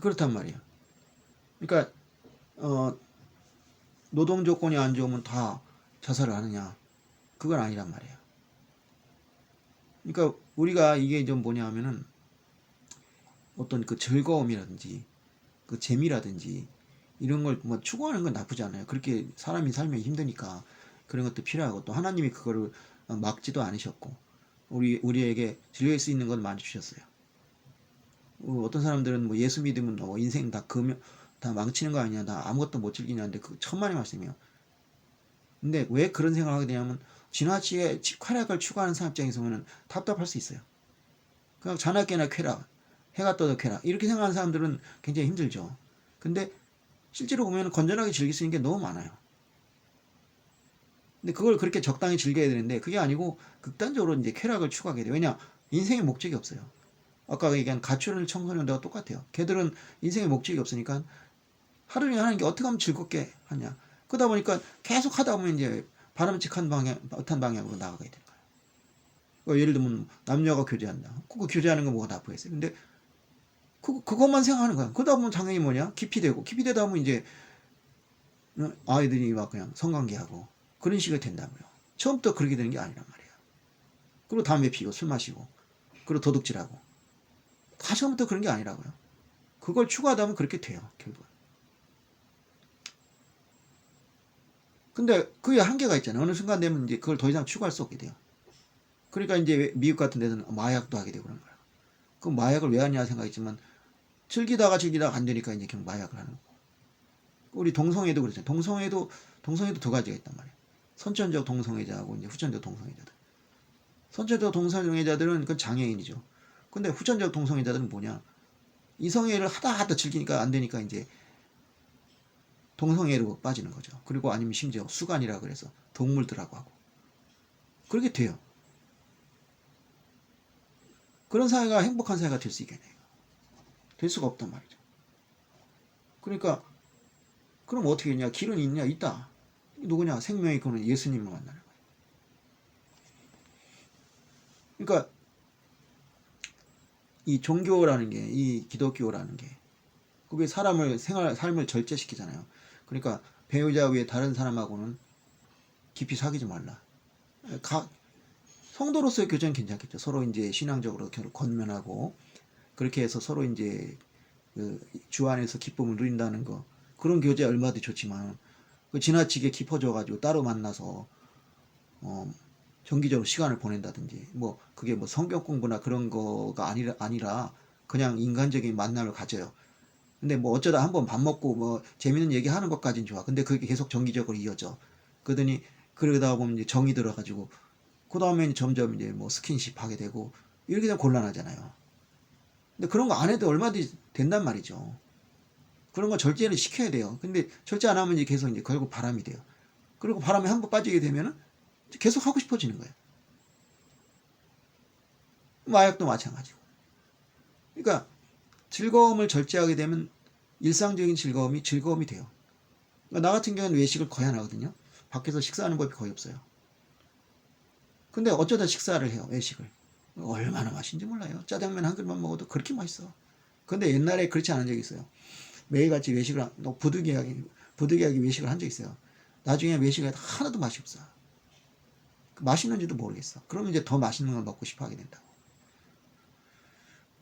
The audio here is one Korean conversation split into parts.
그렇단 말이에요. 그러니까 어, 노동 조건이 안 좋으면 다 자살을 하느냐? 그건 아니란 말이에요. 그러니까 우리가 이게 좀 뭐냐 하면은 어떤 그 즐거움이라든지 그 재미라든지 이런 걸 뭐 추구하는 건 나쁘지 않아요. 그렇게 사람이 살면 힘드니까 그런 것도 필요하고 또 하나님이 그거를 막지도 않으셨고 우리 우리에게 즐길 수 있는 건 많이 주셨어요. 어, 어떤 사람들은 뭐 예수 믿으면 뭐 인생 다 금다 망치는 거 아니야. 나 아무것도 못 즐기냐는데 그 천만의 말씀이에요. 근데 왜 그런 생각을 하게 되냐면 지나치게 쾌락을 추구하는 사람 입장에서 보면 답답할 수 있어요. 그냥 자나깨나 쾌락, 해가 떠도 쾌락 이렇게 생각하는 사람들은 굉장히 힘들죠. 근데 실제로 보면 건전하게 즐길 수 있는 게 너무 많아요. 근데 그걸 그렇게 적당히 즐겨야 되는데 그게 아니고 극단적으로 이제 쾌락을 추구하게 돼요. 왜냐? 인생의 목적이 없어요. 아까 얘기한 가출을 청소년들과 똑같아요. 걔들은 인생의 목적이 없으니까 하루 종일 하는 게 어떻게 하면 즐겁게 하냐. 그러다 보니까 계속 하다 보면 이제 바람직한 방향, 못한 방향으로 나가게 되는 거예요. 뭐 예를 들면 남녀가 교제한다. 그거 교제하는 건 뭐가 나쁘겠어요. 근데 그, 그것만 생각하는 거야. 그러다 보면 당연히 뭐냐? 깊이 되고, 깊이 되다 보면 이제 어, 아이들이 막 그냥 성관계하고 그런 식이 된다고요. 처음부터 그렇게 되는 게 아니란 말이에요. 그리고 담배 피고 술 마시고 그리고 도둑질하고 다 처음부터 그런 게 아니라고요. 그걸 추구하다 보면 그렇게 돼요. 결국. 근데 그게 한계가 있잖아요. 어느 순간 되면 이제 그걸 더 이상 추구할 수 없게 돼요. 그러니까 이제 미국 같은 데서는 마약도 하게 되고 그런 거예요. 그 마약을 왜 하냐 생각했지만 즐기다가 즐기다가 안 되니까 이제 결국 마약을 하는 거고. 우리 동성애도 그렇잖아요. 동성애도 동성애도 두 가지가 있단 말이에요. 선천적 동성애자하고 이제 후천적 동성애자들. 선천적 동성애자들은 그 장애인이죠. 근데 후천적 동성애자들은 뭐냐? 이성애를 하다 하다 즐기니까 안 되니까 이제 동성애로 빠지는 거죠. 그리고 아니면 심지어 수간이라 그래서 동물들하고 하고 그렇게 돼요. 그런 사회가 행복한 사회가 될 수 있겠네요. 될 수가 없단 말이죠. 그러니까 그럼 어떻게 했냐? 길은 있냐? 있다. 누구냐? 생명이 그는 예수님을 만나는 거예요. 그러니까 이 종교라는 게, 이 기독교라는 게, 그게 사람을 생활 삶을 절제시키잖아요. 그러니까 배우자 위에 다른 사람하고는 깊이 사귀지 말라. 가, 성도로서의 교제는 괜찮겠죠. 서로 이제 신앙적으로 결- 건면하고 그렇게 해서 서로 이제 그 주 안에서 기쁨을 누린다는 거 그런 교제 얼마든지 좋지만 그 지나치게 깊어져 가지고 따로 만나서 어 정기적으로 시간을 보낸다든지 뭐 그게 뭐 성경 공부나 그런 거가 아니라 아니라 그냥 인간적인 만남을 가져요. 근데 뭐 어쩌다 한번 밥 먹고 뭐 재밌는 얘기 하는 것까진 좋아. 근데 그게 계속 정기적으로 이어져. 그러더니 그러다 보면 이제 정이 들어가지고 그 다음에 점점 이제 뭐 스킨십 하게 되고 이렇게 되면 곤란하잖아요. 근데 그런 거 안 해도 얼마든지 된단 말이죠. 그런 거 절제를 시켜야 돼요. 근데 절제 안 하면 이제 계속 이제 결국 바람이 돼요. 그리고 바람에 한 번 빠지게 되면은 계속 하고 싶어지는 거예요. 마약도 마찬가지고. 그러니까 즐거움을 절제하게 되면 일상적인 즐거움이 즐거움이 돼요. 그러니까 나 같은 경우는 외식을 거의 안 하거든요. 밖에서 식사하는 법이 거의 없어요. 근데 어쩌다 식사를 해요, 외식을. 얼마나 맛있는지 몰라요. 짜장면 한 그릇만 먹어도 그렇게 맛있어. 근데 옛날에 그렇지 않은 적이 있어요. 매일같이 외식을, 부득이하게, 부득이하게 외식을 한 적이 있어요. 나중에 외식을 하나도 맛이 없어. 맛있는지도 모르겠어. 그러면 이제 더 맛있는 걸 먹고 싶어 하게 된다고.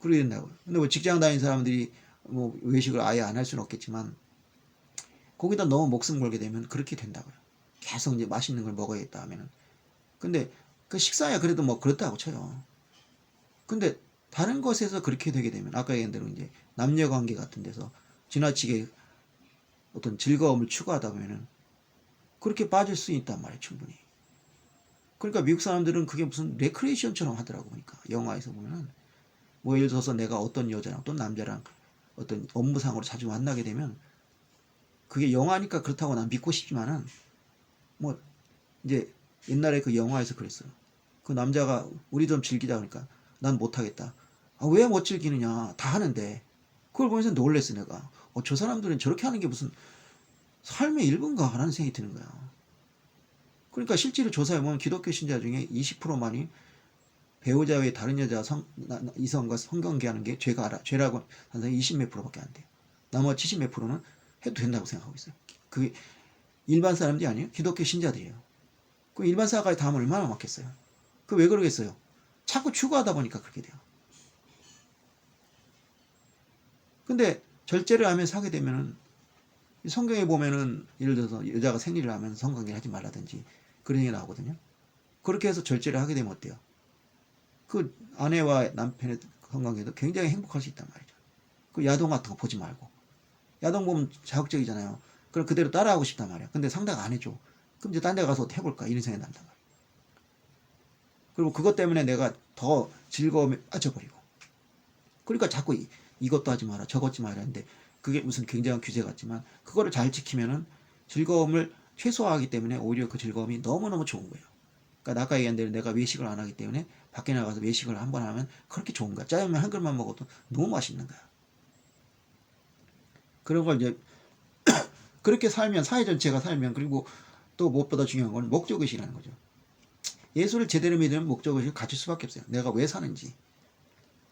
그러게 된다고요. 근데 뭐 직장 다니는 사람들이 뭐 외식을 아예 안 할 수는 없겠지만, 거기다 너무 목숨 걸게 되면 그렇게 된다고요. 계속 이제 맛있는 걸 먹어야겠다 하면은. 근데 그 식사야 그래도 뭐 그렇다고 쳐요. 근데 다른 것에서 그렇게 되게 되면 아까 얘기한 대로 이제 남녀 관계 같은 데서 지나치게 어떤 즐거움을 추구하다 보면은 그렇게 빠질 수 있단 말이에요, 충분히. 그러니까 미국 사람들은 그게 무슨 레크레이션처럼 하더라고 보니까 영화에서 보면은 뭐 예를 들어서 내가 어떤 여자랑 또 남자랑 어떤 업무상으로 자주 만나게 되면 그게 영화니까 그렇다고 난 믿고 싶지만은 뭐 이제 옛날에 그 영화에서 그랬어요. 그 남자가 우리 좀 즐기자 그러니까 난 못하겠다. 아, 왜 못 즐기느냐? 다 하는데. 그걸 보면서 놀랬어, 내가. 어, 저 사람들은 저렇게 하는 게 무슨 삶의 일부인가? 라는 생각이 드는 거야. 그러니까 실제로 조사해보면 기독교 신자 중에 20%만이 배우자 외에 다른 여자 성, 이성과 성관계하는 게 죄가 알아 죄라고 한 사람이 20몇 프로밖에 안 돼요. 나머지 70 몇 프로는 해도 된다고 생각하고 있어요. 그게 일반 사람들이 아니에요. 기독교 신자들이에요. 그 일반 다 하면 얼마나 많겠어요. 그 왜 그러겠어요? 자꾸 추구하다 보니까 그렇게 돼요. 근데 절제를 하면서 하게 되면은 성경에 보면은 예를 들어서 여자가 생리를 하면 성관계를 하지 말라든지 그런 얘기 나오거든요. 그렇게 해서 절제를 하게 되면 어때요? 그 아내와 남편의 성관계도 굉장히 행복할 수 있단 말이죠. 그 야동 같은 거 보지 말고. 야동 보면 자극적이잖아요. 그럼 그대로 따라하고 싶단 말이야. 근데 상대가 안 해줘. 그럼 이제 딴 데 가서 해볼까? 이런 생각이 난단 말이야. 그리고 그것 때문에 내가 더 즐거움에 빠져버리고. 그러니까 자꾸 이, 이것도 하지 마라, 저것 하지 마라 하는데 그게 무슨 굉장한 규제 같지만 그거를 잘 지키면은 즐거움을 최소화하기 때문에 오히려 그 즐거움이 너무너무 좋은 거예요. 그러니까 아까 얘기한 대로 내가 외식을 안 하기 때문에 밖에 나가서 외식을 한 번 하면 그렇게 좋은 거야. 짜장면 한 그릇만 먹어도 너무 맛있는 거야. 그런 걸 이제 그렇게 살면 사회 전체가 살면 그리고 또 무엇보다 중요한 건 목적의식이라는 거죠. 예수를 제대로 믿으면 목적의식을 가질 수밖에 없어요. 내가 왜 사는지.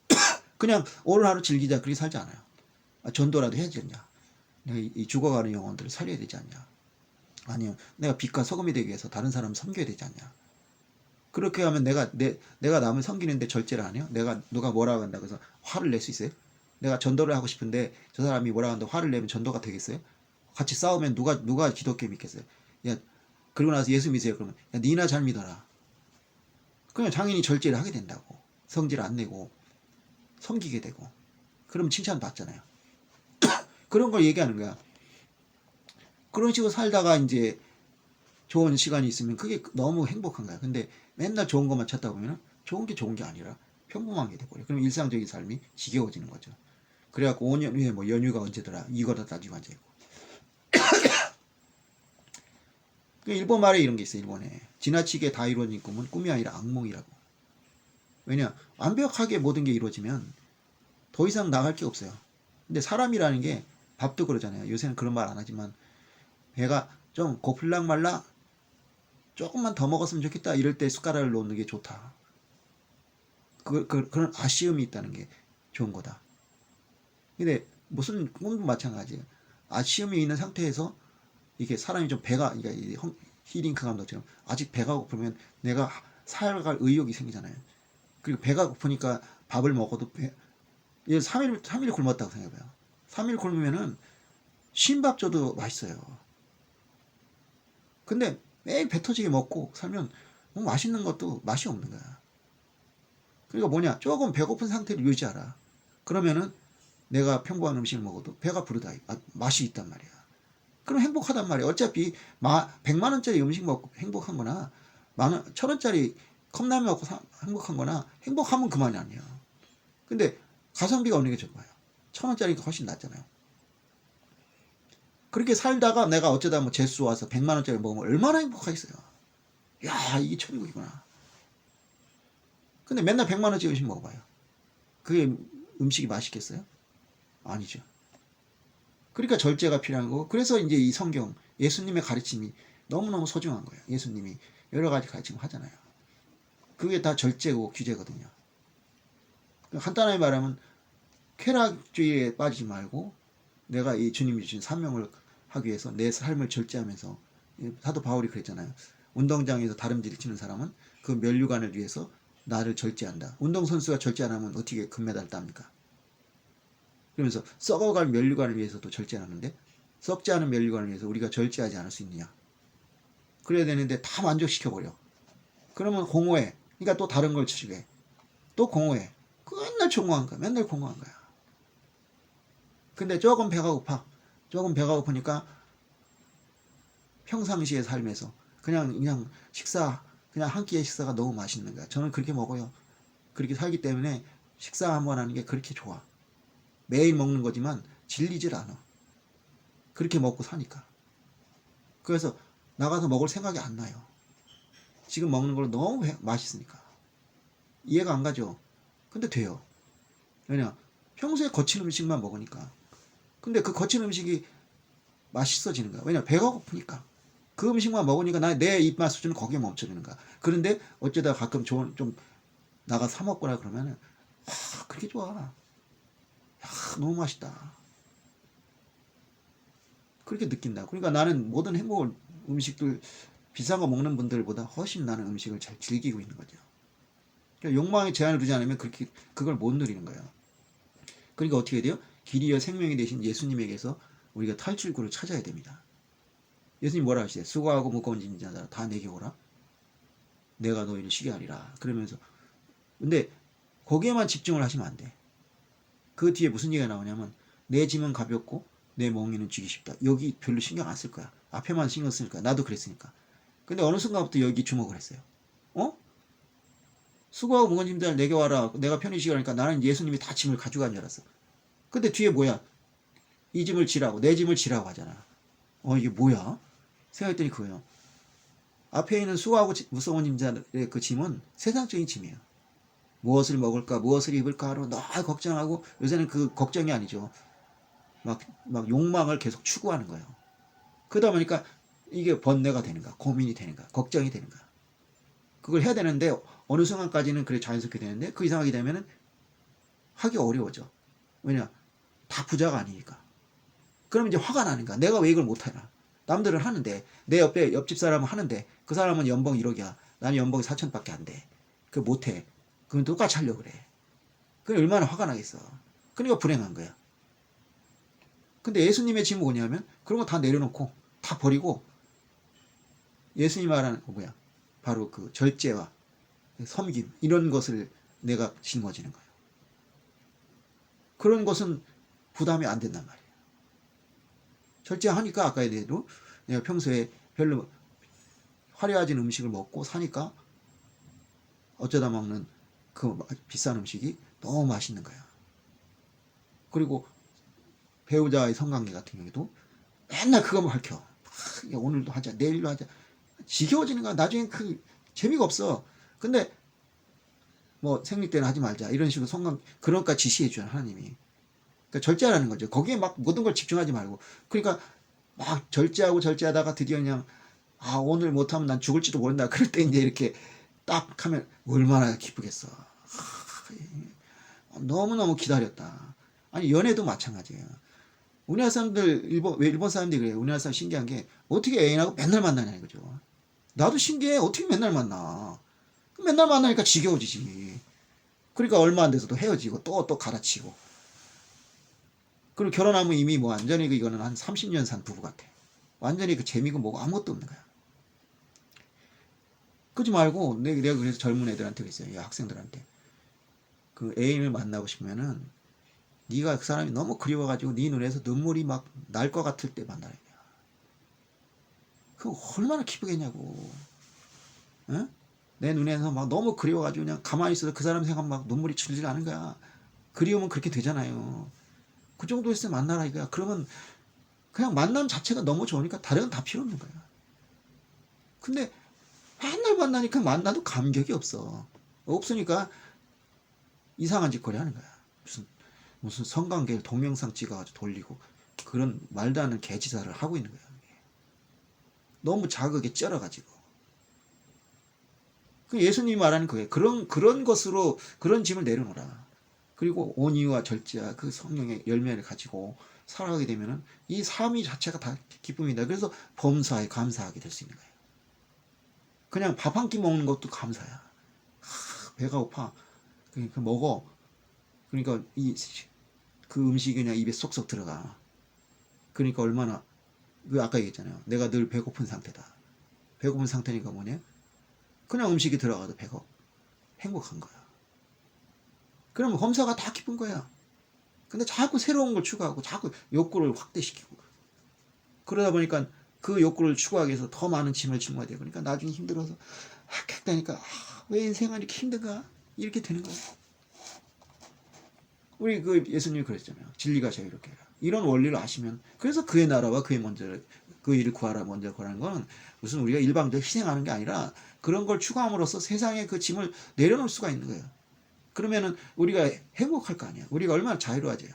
그냥 오늘 하루 즐기자 그렇게 살지 않아요. 아, 전도라도 해야지 않냐. 내가 이- 이 죽어가는 영혼들을 살려야 되지 않냐. 아니요. 내가 빛과 소금이 되기 위해서 다른 사람을 섬겨야 되지 않냐. 그렇게 하면 내가 내, 내가 남을 섬기는데 절제를 안 해요? 내가 누가 뭐라고 한다 그래서 화를 낼 수 있어요? 내가 전도를 하고 싶은데 저 사람이 뭐라고 하는데 화를 내면 전도가 되겠어요? 같이 싸우면 누가 누가 기독교 믿겠어요? 야 그리고 나서 예수 믿으세요 그러면 야 니나 잘 믿어라. 그냥 당연히 절제를 하게 된다고 성질 안 내고 섬기게 되고 그럼 칭찬 받잖아요. 그런 걸 얘기하는 거야. 그런 식으로 살다가 이제 좋은 시간이 있으면 그게 너무 행복한 거야. 근데 맨날 좋은 것만 찾다 보면 좋은 게 좋은 게 아니라 평범한 게 돼버려. 그럼 일상적인 삶이 지겨워지는 거죠. 그래갖고 5년 후에 뭐 연휴가 언제더라 이거다 따지고 앉아있고. 그 일본 말에 이런 게 있어요. 일본에 지나치게 다 이루어진 꿈은 꿈이 아니라 악몽이라고. 왜냐 완벽하게 모든 게 이루어지면 더 이상 나갈 게 없어요. 근데 사람이라는 게 밥도 그러잖아요. 요새는 그런 말 안 하지만 배가 좀 고플랑 말라 조금만 더 먹었으면 좋겠다 이럴 때 숟가락을 놓는 게 좋다. 그, 그, 그런 아쉬움이 있다는 게 좋은 거다. 근데 무슨 꿈도 마찬가지예요. 아쉬움이 있는 상태에서 이게 사람이 좀 배가 그러니까 히링크 감독처럼 아직 배가 고프면 내가 살아갈 의욕이 생기잖아요. 그리고 배가 고프니까 밥을 먹어도 배, 예, 3일, 3일 굶었다고 생각해봐요. 3일 굶으면은 쉰밥 줘도 맛있어요. 근데 매일 배 터지게 먹고 살면 뭐 맛있는 것도 맛이 없는 거야. 그러니까 뭐냐, 조금 배고픈 상태를 유지하라. 그러면은 내가 평범한 음식을 먹어도 배가 부르다. 아, 맛이 있단 말이야. 그럼 행복하단 말이야. 어차피 마, 100만 원짜리 음식 먹고 행복한 거나 만 원, 천 원짜리 컵라면 먹고 사- 행복한 거나 행복하면 그만이 아니야. 근데 가성비가 어느 게 좋아요? 천 원짜리가 훨씬 낫잖아요. 그렇게 살다가 내가 어쩌다 뭐 재수 와서 100만 원짜리 먹으면 얼마나 행복하겠어요. 야, 이게 천국이구나. 근데 맨날 100만 원짜리 음식 먹어봐요. 그게 음식이 맛있겠어요? 아니죠. 그러니까 절제가 필요한 거고 그래서 이제 이 성경 예수님의 가르침이 너무너무 소중한 거예요. 예수님이 여러 가지 가르침을 하잖아요. 그게 다 절제고 규제거든요. 간단하게 말하면 쾌락주의에 빠지지 말고 내가 이 주님이 주신 사명을 하기 위해서 내 삶을 절제하면서 이 사도 바울이 그랬잖아요. 운동장에서 다름질 치는 사람은 그 면류관을 위해서 나를 절제한다. 운동선수가 절제 안 하면 어떻게 금메달 땁니까? 그러면서 썩어갈 면류관을 위해서도 절제 안 하는데 썩지 않은 면류관을 위해서 우리가 절제하지 않을 수 있느냐? 그래야 되는데 다 만족시켜버려. 그러면 공허해. 그러니까 또 다른 걸 추구해. 또 공허해. 그 맨날 공허한 거야. 맨날 공허한 거야. 근데 조금 배가 고파. 조금 배가 고프니까 평상시의 삶에서 그냥 그냥 식사 그냥 한 끼의 식사가 너무 맛있는 거야. 저는 그렇게 먹어요. 그렇게 살기 때문에 식사 한 번 하는 게 그렇게 좋아. 매일 먹는 거지만 질리질 않아. 그렇게 먹고 사니까. 그래서 나가서 먹을 생각이 안 나요. 지금 먹는 걸로 너무 배- 맛있으니까. 이해가 안 가죠? 근데 돼요. 왜냐? 평소에 거친 음식만 먹으니까. 근데 그 거친 음식이 맛있어지는 거야. 왜냐? 배가 고프니까. 그 음식만 먹으니까 나 내 입맛 수준은 거기에 멈춰지는 거야. 그런데 어쩌다 가끔 좋은 좀 나가 사 먹거나 그러면은 아, 그렇게 좋아. 야, 너무 맛있다. 그렇게 느낀다. 그러니까 나는 모든 행복을 음식들 비싼 거 먹는 분들보다 훨씬 나는 음식을 잘 즐기고 있는 거죠. 그러니까 욕망에 제한을 두지 않으면 그렇게 그걸 못 누리는 거예요. 그러니까 어떻게 돼요? 길이여 생명이 되신 예수님에게서 우리가 탈출구를 찾아야 됩니다. 예수님 뭐라 하시대요? 수고하고 무거운 짐진 자들아 다 내게 오라. 내가 너희를 쉬게 하리라. 그러면서 근데 거기에만 집중을 하시면 안 돼. 그 뒤에 무슨 얘기가 나오냐면 내 짐은 가볍고 내 멍에는 쥐기 쉽다. 여기 별로 신경 안 쓸 거야. 앞에만 신경 쓸 거야. 나도 그랬으니까. 근데 어느 순간부터 여기 주목을 했어요. 어? 수고하고 무거운 짐들 내게 와라. 내가 편히 쉬게 하니까 나는 예수님이 다 짐을 가져간 줄 알았어. 근데 뒤에 뭐야? 이 짐을 지라고 내 짐을 지라고 하잖아. 어 이게 뭐야? 생각했더니 그거예요. 앞에 있는 수고하고 지- 무서운 짐자의 그 짐은 세상적인 짐이에요. 무엇을 먹을까, 무엇을 입을까 하러 늘 걱정하고 요새는 그 걱정이 아니죠. 막, 막 욕망을 계속 추구하는 거예요. 그러다 보니까 이게 번뇌가 되는가, 고민이 되는가, 걱정이 되는가. 그걸 해야 되는데 어느 순간까지는 그래 자연스럽게 되는데 그 이상하게 되면은 하기 어려워져. 왜냐? 다 부자가 아니니까. 그럼 이제 화가 거야. 내가 왜 이걸 못하나? 남들은 하는데 내 옆에 옆집 사람은 하는데 그 사람은 연봉 1억이야. 나는 연봉이 4천밖에 안 돼. 그 못해. 그건 똑같이 하려고 그래. 그게 얼마나 화가 나겠어. 그러니까 불행한 거야. 근데 예수님의 짐은 뭐냐면 그런 거 다 내려놓고 다 버리고 예수님 말하는 거 뭐야? 바로 그 절제와 섬김 이런 것을 내가 짊어지는 거예요. 그런 것은 부담이 안 된단 말이에요. 절제하니까 아까 얘기해도 내가 평소에 별로 화려하진 음식을 먹고 사니까 어쩌다 먹는 그 비싼 음식이 너무 맛있는 거야. 그리고 배우자의 성관계 같은 경우에도 맨날 그거만 밝혀. 아, 야, 오늘도 하자, 내일도 하자. 지겨워지는 거야. 나중엔 그 재미가 없어. 근데 뭐 생리 때는 하지 말자 이런 식으로 성관 그러니까 지시해 주는 하나님이. 그러니까 절제하라는 거죠. 거기에 막 모든 걸 집중하지 말고. 그러니까 막 절제하고 절제하다가 드디어 그냥 아 오늘 못하면 난 죽을지도 모른다. 그럴 때 이제 이렇게 딱 하면 얼마나 기쁘겠어. 아, 너무너무 기다렸다. 아니 연애도 마찬가지예요. 우리나라 사람들 일본 왜 일본 사람들이 그래요. 우리나라 사람 신기한 게 어떻게 애인하고 맨날 만나냐 이거죠. 나도 신기해. 어떻게 맨날 만나? 맨날 만나니까 지겨워지지. 그러니까 얼마 안 돼서도 헤어지고 또또 갈아치고. 그리고 결혼하면 이미 뭐 완전히 그 이거는 한 30년 산 부부 같아. 완전히 그 재미고 뭐고 아무것도 없는 거야. 그러지 말고 내- 내가 그래서 젊은 애들한테 그랬어요. 야, 학생들한테 그 애인을 만나고 싶으면은 네가 그 사람이 너무 그리워가지고 네 눈에서 눈물이 막 날 것 같을 때 만나라. 그거 얼마나 기쁘겠냐고. 응? 내 눈에서 막 너무 그리워가지고 그냥 가만히 있어도 그 사람 생각 막 눈물이 줄질 않은 거야. 그리우면 그렇게 되잖아요. 그 정도 있으면 만나라 이거야. 그러면 그냥 만남 자체가 너무 좋으니까 다른 건다 필요 없는 거야. 근데 맨날 만나니까 만나도 감격이 없어. 없으니까 이상한 짓거리 하는 거야. 무슨 무슨 성관계를 동영상 찍어가지고 돌리고 그런 말도 안 되는 개지사를 하고 있는 거야. 너무 자극에 쩔어가지고. 그 예수님이 말하는 거예요. 그런 그런 것으로 그런 짐을 내려놓으라. 그리고 온유와 절제와 그 성령의 열매를 가지고 살아가게 되면은 이 삶이 자체가 다 기쁨이다. 그래서 범사에 감사하게 될 수 있는 거예요. 그냥 밥 한 끼 먹는 것도 감사야. 하, 배가 고파. 그러니까 먹어. 그러니까 이 그 음식이 그냥 입에 쏙쏙 들어가. 그러니까 얼마나 그 아까 얘기했잖아요. 내가 늘 배고픈 상태다. 배고픈 상태니까 뭐냐? 그냥 음식이 들어가도 배가 행복한 거야. 그러면 검사가 다 기쁜 거야. 근데 자꾸 새로운 걸 추구하고 자꾸 욕구를 확대시키고 그러다 보니까 그 욕구를 추구하기 위해서 더 많은 짐을 짊어야 되고 그러니까 나중에 힘들어서 학학다니까 아, 왜 인생은 이렇게 힘든가 이렇게 되는 거야. 우리 그 예수님이 그랬잖아요. 진리가 자유롭게 해라. 이런 원리를 아시면 그래서 그의 나라와 그의 먼저 그 일을 구하라 먼저 구하는 건 무슨 우리가 일방적으로 희생하는 게 아니라 그런 걸 추구함으로써 세상에 그 짐을 내려놓을 수가 있는 거예요. 그러면은 우리가 행복할 거 아니야. 우리가 얼마나 자유로워져요.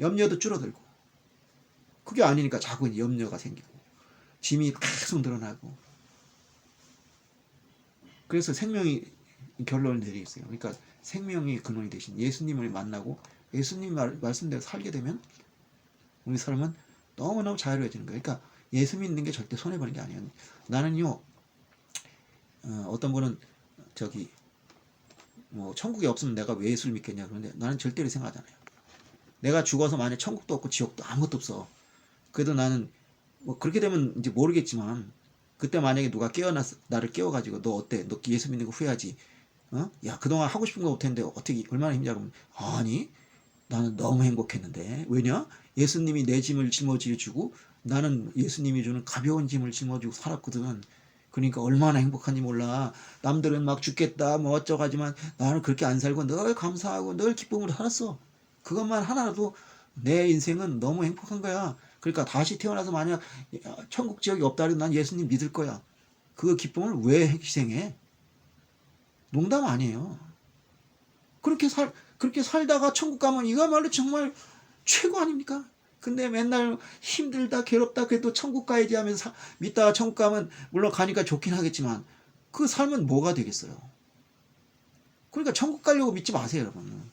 염려도 줄어들고. 그게 아니니까 자꾸 염려가 생기고 짐이 계속 늘어나고. 그래서 생명이 결론을 내리겠어요. 그러니까 생명의 근원이 되신 예수님을 만나고 예수님 말, 말씀대로 살게 되면 우리 삶은 너무너무 자유로워지는 거예요. 그러니까 예수 믿는 게 절대 손해보는 게 아니에요. 나는요, 어, 어떤 분은 저기, 뭐, 천국이 없으면 내가 왜 예수를 믿겠냐 그런데 나는 절대로 생각하잖아요. 내가 죽어서 만약 천국도 없고 지옥도 아무것도 없어. 그래도 나는 뭐 그렇게 되면 이제 모르겠지만 그때 만약에 누가 깨어났 나를 깨워가지고 너 어때? 너 예수 믿는 거 후회하지? 어? 야 그동안 하고 싶은 거 못했는데 어떻게 얼마나 힘들냐 그러면 아니 나는 너무 행복했는데 왜냐? 예수님이 내 짐을 짊어지어 주고 나는 예수님이 주는 가벼운 짐을 짊어지고 살았거든. 그러니까 얼마나 행복한지 몰라. 남들은 막 죽겠다 뭐 어쩌가지만 나는 그렇게 안 살고 늘 감사하고 늘 기쁨으로 살았어. 그것만 하나라도 내 인생은 너무 행복한 거야. 그러니까 다시 태어나서 만약 천국 지역이 없다 해도 난 예수님 믿을 거야. 그 기쁨을 왜 희생해? 농담 아니에요. 그렇게 살 그렇게 살다가 천국 가면 이거말로 정말 최고 아닙니까? 근데 맨날 힘들다 괴롭다 그래도 천국 가야지 하면서 사- 믿다가 천국 가면 물론 가니까 좋긴 하겠지만 그 삶은 뭐가 되겠어요? 그러니까 천국 가려고 믿지 마세요, 여러분.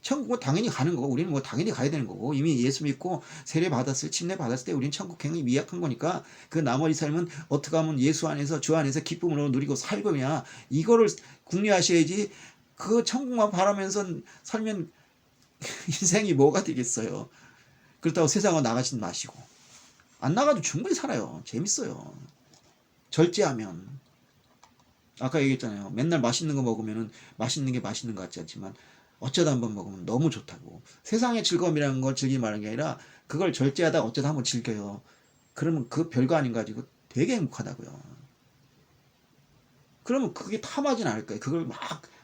천국은 당연히 가는 거고 우리는 뭐 당연히 가야 되는 거고 이미 예수 믿고 세례 받았을 침례 받았을 때 우리는 천국 굉장히 미약한 거니까 그 나머지 삶은 어떻게 하면 예수 안에서 주 안에서 기쁨으로 누리고 살거냐 이거를 궁리하셔야지 그 천국만 바라면서 살면 인생이 뭐가 되겠어요 그렇다고 세상을 나가지 마시고 안 나가도 충분히 살아요 재밌어요 절제하면 아까 얘기했잖아요 맨날 맛있는 거 먹으면은 맛있는 게 맛있는 것 같지 않지만 어쩌다 한번 먹으면 너무 좋다고. 세상의 즐거움이라는 걸 즐기 말하는 게 아니라 그걸 절제하다가 어쩌다 한번 즐겨요. 그러면 그 별거 아닌 거 가지고 되게 행복하다고요. 그러면 그게 탐하진 않을 거예요. 그걸 막,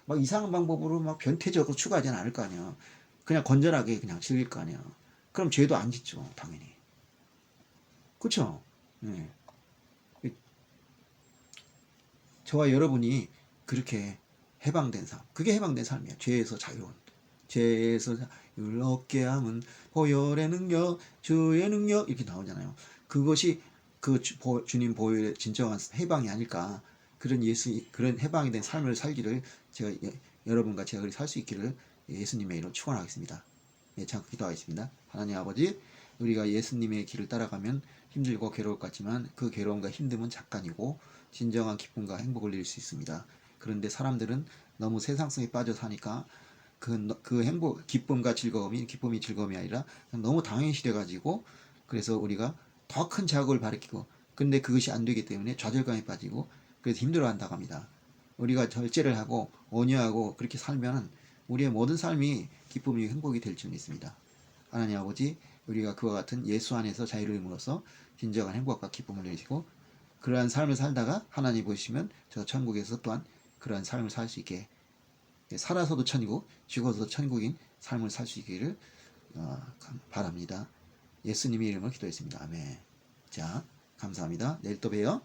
막 이상한 방법으로 막 변태적으로 추구하진 않을 거 아니야. 그냥 건전하게 그냥 즐길 거 아니야. 그럼 죄도 안 짓죠, 당연히. 그쵸? 예. 저와 여러분이 그렇게 해방된 삶. 그게 해방된 삶이야. 죄에서 자유로운. 죄에서 자유를 얻게 함은 보혈의 능력, 주의 능력 이렇게 나오잖아요. 그것이 그 주, 보, 주님 보혈의 진정한 해방이 아닐까. 그런 예수 그런 해방이 된 삶을 살기를 제가 예, 여러분과 제가 살 수 있기를 예수님의 이름 축원하겠습니다. 예, 잠깐 기도하겠습니다. 하나님 아버지, 우리가 예수님의 길을 따라가면 힘들고 괴로울 것 같지만 그 괴로움과 힘듦은 잠깐이고 진정한 기쁨과 행복을 누릴 수 있습니다. 그런데 사람들은 너무 세상성에 빠져 사니까 그, 그 행복, 기쁨과 즐거움이, 기쁨이 즐거움이 아니라 너무 당연시 돼가지고 그래서 우리가 더 큰 자극을 발휘키고 근데 그것이 안 되기 때문에 좌절감에 빠지고 그래서 힘들어 한다고 합니다. 우리가 절제를 하고 온유하고 그렇게 살면 우리의 모든 삶이 기쁨이 행복이 될 줄 믿습니다. 하나님 아버지, 우리가 그와 같은 예수 안에서 자유를 이루어서 진정한 행복과 기쁨을 누리시고 그러한 삶을 살다가 하나님 보시면 저 천국에서 또한 그러한 삶을 살 수 있게 살아서도 천이고 죽어서도 천국인 삶을 살 수 있기를 어, 바랍니다. 예수님의 이름으로 기도했습니다. 아멘. 자, 감사합니다. 내일 또 봬요.